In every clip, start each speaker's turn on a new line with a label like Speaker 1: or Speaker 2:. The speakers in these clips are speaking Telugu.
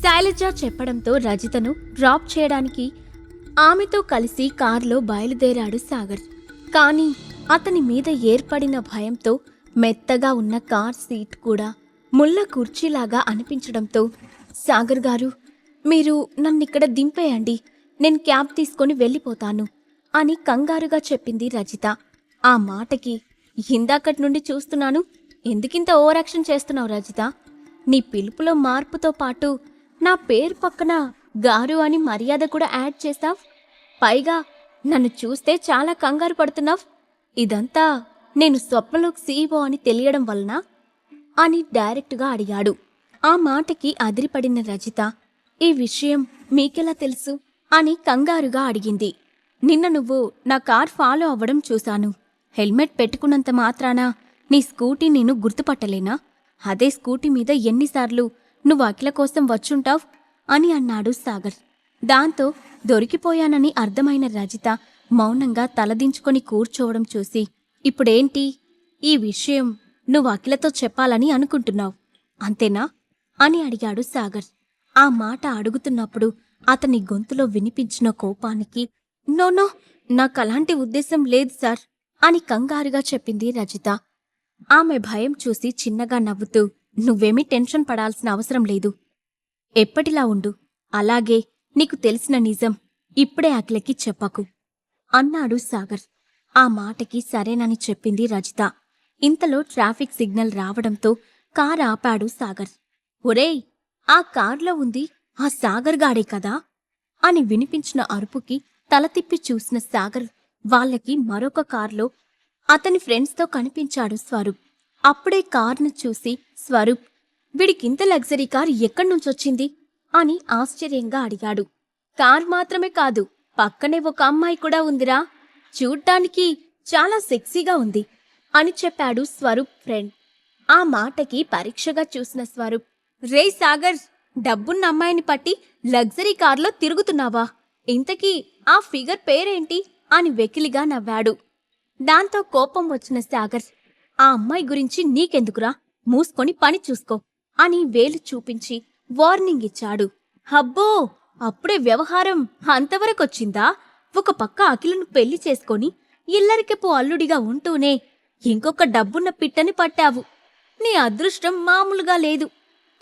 Speaker 1: శైలజ చెప్పడంతో రజితను డ్రాప్ చేయడానికి ఆమెతో కలిసి కారులో బయలుదేరాడు సాగర్. కానీ అతని మీద ఏర్పడిన భయంతో మెత్తగా ఉన్న కార్ సీట్ కూడా ముళ్ళ కుర్చీలాగా అనిపించడంతో సాగర్ గారు మీరు నన్నిక్కడ దింపేయండి. నేను క్యాబ్ తీసుకొని వెళ్ళిపోతాను అని కంగారుగా చెప్పింది రజిత. ఆ మాటకి ఇందాకటి నుండి చూస్తున్నాను. ఎందుకింత ఓవరాక్షన్ చేస్తున్నావు రజిత? నీ పిలుపులో మార్పుతో పాటు నా పేరు పక్కన గారు అని మర్యాద కూడా యాడ్ చేస్తావ్? పైగా నన్ను చూస్తే చాలా కంగారు పడుతున్నావ్. ఇదంతా నేను స్వప్నలోకి సీఈఓ అని తెలియడం వలన? అని డైరెక్ట్గా అడిగాడు. ఆ మాటకి అదిరిపడిన రజిత ఈ విషయం మీకెలా తెలుసు? అని కంగారుగా అడిగింది. నిన్న నువ్వు నా కార్ ఫాలో అవ్వడం చూశాను. హెల్మెట్ పెట్టుకున్నంత మాత్రాన నీ స్కూటీ నేను గుర్తుపట్టలేనా? అదే స్కూటీ మీద ఎన్నిసార్లు నువ్వు అఖిల కోసం వచ్చుంటావ్? అని అన్నాడు సాగర్. దాంతో దొరికిపోయానని అర్థమైన రజిత మౌనంగా తలదించుకొని కూర్చోవడం చూసి ఇప్పుడేంటి? ఈ విషయం నువ్వు అఖిలతో చెప్పాలని అనుకుంటున్నావు అంతేనా? అని అడిగాడు సాగర్. ఆ మాట అడుగుతున్నప్పుడు అతని గొంతులో వినిపించిన కోపానికి నోనో నాకలాంటి ఉద్దేశం లేదు సార్ అని కంగారుగా చెప్పింది రజిత. ఆమె భయం చూసి చిన్నగా నవ్వుతూ నువ్వేమీ టెన్షన్ పడాల్సిన అవసరం లేదు. ఎప్పటిలా ఉండు. అలాగే నీకు తెలిసిన నిజం ఇప్పుడే అఖిలకి చెప్పకు. అన్నాడు సాగర్. ఆ మాటకి సరేనని చెప్పింది రజిత. ఇంతలో ట్రాఫిక్ సిగ్నల్ రావడంతో కార్ ఆపాడు సాగర్. ఒరేయ్ ఆ కార్లో ఉంది ఆ సాగర్ గాడే కదా? అని వినిపించిన అరుపుకి తల తిప్పి చూసిన సాగర్ వాళ్ళకి మరొక కార్లో అతని ఫ్రెండ్స్తో కనిపించాడు స్వరూప్. అప్పుడే కార్ను చూసి స్వరూప్ వీడికింత లగ్జరీ కార్ ఎక్కడి వచ్చింది అని ఆశ్చర్యంగా అడిగాడు. కార్ మాత్రమే కాదు పక్కనే ఒక అమ్మాయి కూడా ఉందిరా. చూడ్డానికి చాలా సెక్సీగా ఉంది అని చెప్పాడు స్వరూప్ ఫ్రెండ్. ఆ మాటకి పరీక్షగా చూసిన స్వరూప్ రే సాగర్ డబ్బున్న అమ్మాయిని పట్టి లగ్జరీ కార్లో తిరుగుతున్నావా? ఇంతకీ ఆ ఫిగర్ పేరేంటి? అని వెకిలిగా నవ్వాడు. దాంతో కోపం వచ్చిన సాగర్ ఆ అమ్మాయి గురించి నీకెందుకురా? మూసుకొని పని చూసుకో అని వేలు చూపించి వార్నింగ్ ఇచ్చాడు. హబ్బో అప్పుడే వ్యవహారం అంతవరకొచ్చిందా? ఒక పక్క అఖిలను పెళ్ళి చేసుకొని ఇల్లరికెపు అల్లుడిగా ఉంటూనే ఇంకొక డబ్బున్న పిట్టని పట్టావు. నీ అదృష్టం మామూలుగా లేదు.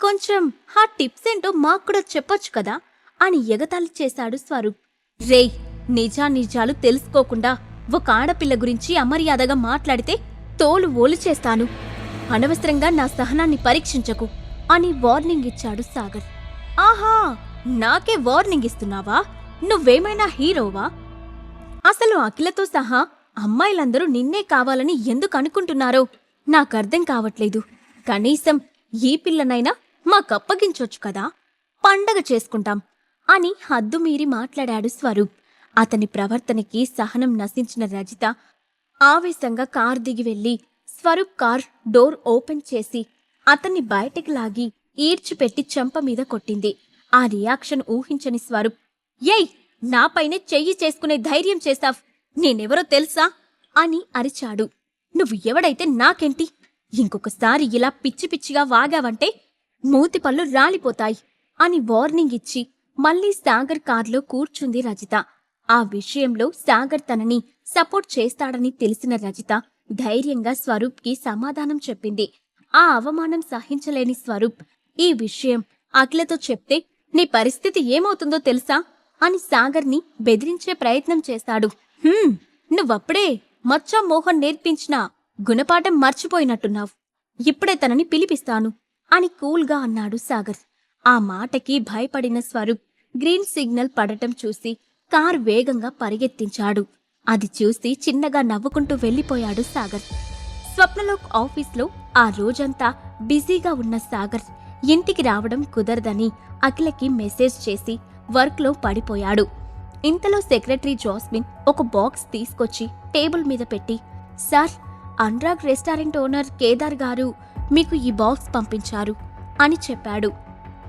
Speaker 1: కొంచెం ఆ టిప్స్ ఏంటో మాకు కూడా చెప్పొచ్చు కదా? అని ఎగతాళి చేశాడు స్వరూప్. రేయ్ నిజానిజాలు తెలుసుకోకుండా ఒక ఆడపిల్ల గురించి అమర్యాదగా మాట్లాడితే తోలు ఓలిచేస్తాను అనవసరంగా నా సహనాన్ని పరీక్షించకు అని వార్నింగ్ ఇచ్చాడు సాగర్. ఆహా నాకే వార్నింగ్ ఇస్తున్నావా? నువ్వేమైనా హీరోవా? అసలు అఖిలతో సహా అమ్మాయిలందరూ నిన్నే కావాలని ఎందుకు అనుకుంటున్నారో నాకర్థం కావట్లేదు. కనీసం ఈ పిల్లనైనా మాకప్పగించొచ్చు కదా? పండగ చేసుకుంటాం అని హద్దుమీరి మాట్లాడాడు స్వరూప్. అతని ప్రవర్తనకి సహనం నశించిన రజిత ఆవేశంగా కార్ దిగి వెళ్ళి స్వరూప్ కార్ డోర్ ఓపెన్ చేసి అతన్ని బయటికి లాగి ఈడ్చిపెట్టి చెంప మీద కొట్టింది. ఆ రియాక్షన్ ఊహించని స్వరూప్ ఏయ్ నాపైనే చెయ్యి చేసుకునే ధైర్యం చేశావ్. నేనెవరో తెలుసా? అని అరిచాడు. నువ్వు ఎవడైతే నాకేంటి? ఇంకొకసారి ఇలా పిచ్చి పిచ్చిగా వాగావంటే మూతి పళ్ళు రాలిపోతాయి అని వార్నింగ్ ఇచ్చి మళ్ళీ సాగర్ కార్లో కూర్చుంది రజిత. ఆ విషయంలో సాగర్ తనని సపోర్ట్ చేస్తాడని తెలిసిన రజిత ధైర్యంగా స్వరూప్కి సమాధానం చెప్పింది. ఆ అవమానం సహించలేని స్వరూప్ ఈ విషయం అఖిలతో చెప్తే నీ పరిస్థితి ఏమవుతుందో తెలుసా? అని సాగర్ని బెదిరించే ప్రయత్నం చేస్తాడు. "హుమ్, నువ్వప్పుడే మచ్చా మోహన్ నేర్పించిన గుణపాఠం మర్చిపోయినట్టున్నావు. ఇప్పుడే తనని పిలిపిస్తాను అని కూల్గా అన్నాడు సాగర్. ఆ మాటకి భయపడిన స్వరూప్ గ్రీన్ సిగ్నల్ పడటం చూసి కార్ వేగంగా పరిగెత్తించాడు. అది చూసి చిన్నగా నవ్వుకుంటూ వెళ్ళిపోయాడు సాగర్. స్వప్నలోక్ ఆఫీస్లో ఆ రోజంతా బిజీగా ఉన్న సాగర్. ఇంటికి రావడం కుదరదని అఖిలకి మెసేజ్ చేసి వర్క్లో పడిపోయాడు. ఇంతలో సెక్రటరీ జాస్మిన్ ఒక బాక్స్ తీసుకొచ్చి టేబుల్ మీద పెట్టి sir Anurag restaurant owner Kedar గారు మీకు ఈ బాక్స్ పంపించారు అని చెప్పాడు.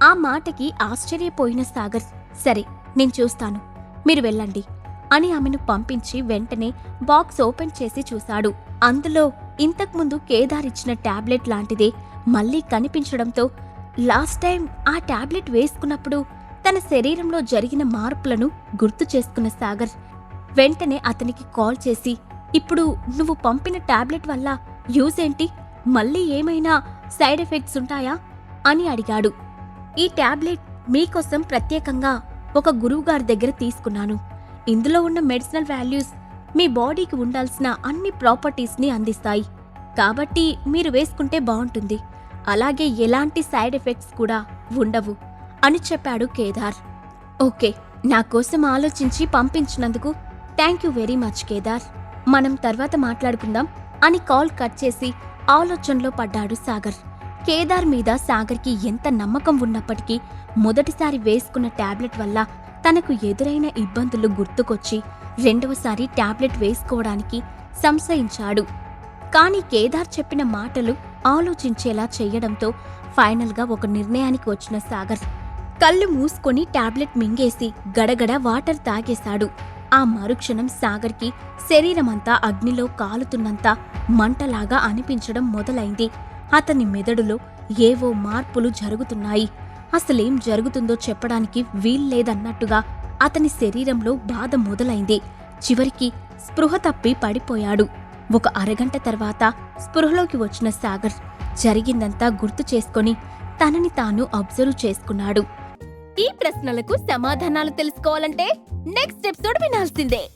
Speaker 1: ఆ మాటకి ఆశ్చర్యపోయిన సాగర్ సరే నేను చూస్తాను. మీరు వెళ్ళండి అని ఆమెను పంపించి వెంటనే బాక్స్ ఓపెన్ చేసి చూశాడు. అందులో ఇంతకుముందు కేదార్ ఇచ్చిన టాబ్లెట్ లాంటిదే మళ్ళీ కనిపించడంతో లాస్ట్ టైం ఆ టాబ్లెట్ వేసుకున్నప్పుడు తన శరీరంలో జరిగిన మార్పులను గుర్తు చేసుకున్న సాగర్ వెంటనే అతనికి కాల్ చేసి ఇప్పుడు నువ్వు పంపిన టాబ్లెట్ వల్ల యూజ్ ఏంటి? మళ్ళీ ఏమైనా సైడ్ ఎఫెక్ట్స్ ఉంటాయా? అని అడిగాడు. ఈ టాబ్లెట్ మీకోసం ప్రత్యేకంగా ఒక గురువుగారి దగ్గర తీసుకున్నాను. ఇందులో ఉన్న మెడిసినల్ వాల్యూస్ మీ బాడీకి ఉండాల్సిన అన్ని ప్రాపర్టీస్ని అందిస్తాయి. కాబట్టి మీరు వేసుకుంటే బాగుంటుంది. అలాగే ఎలాంటి సైడ్ ఎఫెక్ట్స్ కూడా ఉండవు అని చెప్పాడు కేదార్. ఓకే నా కోసం ఆలోచించి పంపించినందుకు thank you very much Kedar. మనం తర్వాత మాట్లాడుకుందాం అని కాల్ కట్ చేసి ఆలోచనలో పడ్డాడు సాగర్. కేదార్ మీద సాగర్కి ఎంత నమ్మకం ఉన్నప్పటికీ మొదటిసారి వేసుకున్న టాబ్లెట్ వల్ల తనకు ఎదురైన ఇబ్బందులు గుర్తుకొచ్చి రెండవసారి ట్యాబ్లెట్ వేసుకోవడానికి సంశయించాడు. కానీ కేదార్ చెప్పిన మాటలు ఆలోచించేలా చేయడంతో ఫైనల్గా ఒక నిర్ణయానికి వచ్చిన సాగర్ కళ్ళు మూసుకొని టాబ్లెట్ మింగేసి గడగడ వాటర్ తాగేశాడు. ఆ మరుక్షణం సాగర్కి శరీరమంతా అగ్నిలో కాలుతున్నంత మంటలాగా అనిపించడం మొదలైంది. అతని మెదడులో ఏవో మార్పులు జరుగుతున్నాయి. అసలేం జరుగుతుందో చెప్పడానికి వీల్లేదన్నట్టుగా అతని శరీరంలో బాధ మొదలైంది. చివరికి స్పృహ తప్పి పడిపోయాడు. ఒక అరగంట తర్వాత స్పృహలోకి వచ్చిన సాగర్ జరిగిందంతా గుర్తు చేసుకొని తనని తాను అబ్జర్వ్ చేసుకున్నాడు. ఈ ప్రశ్నలకు సమాధానాలు తెలుసుకోవాలంటే నెక్స్ట్ ఎపిసోడ్ వినాల్సిందే.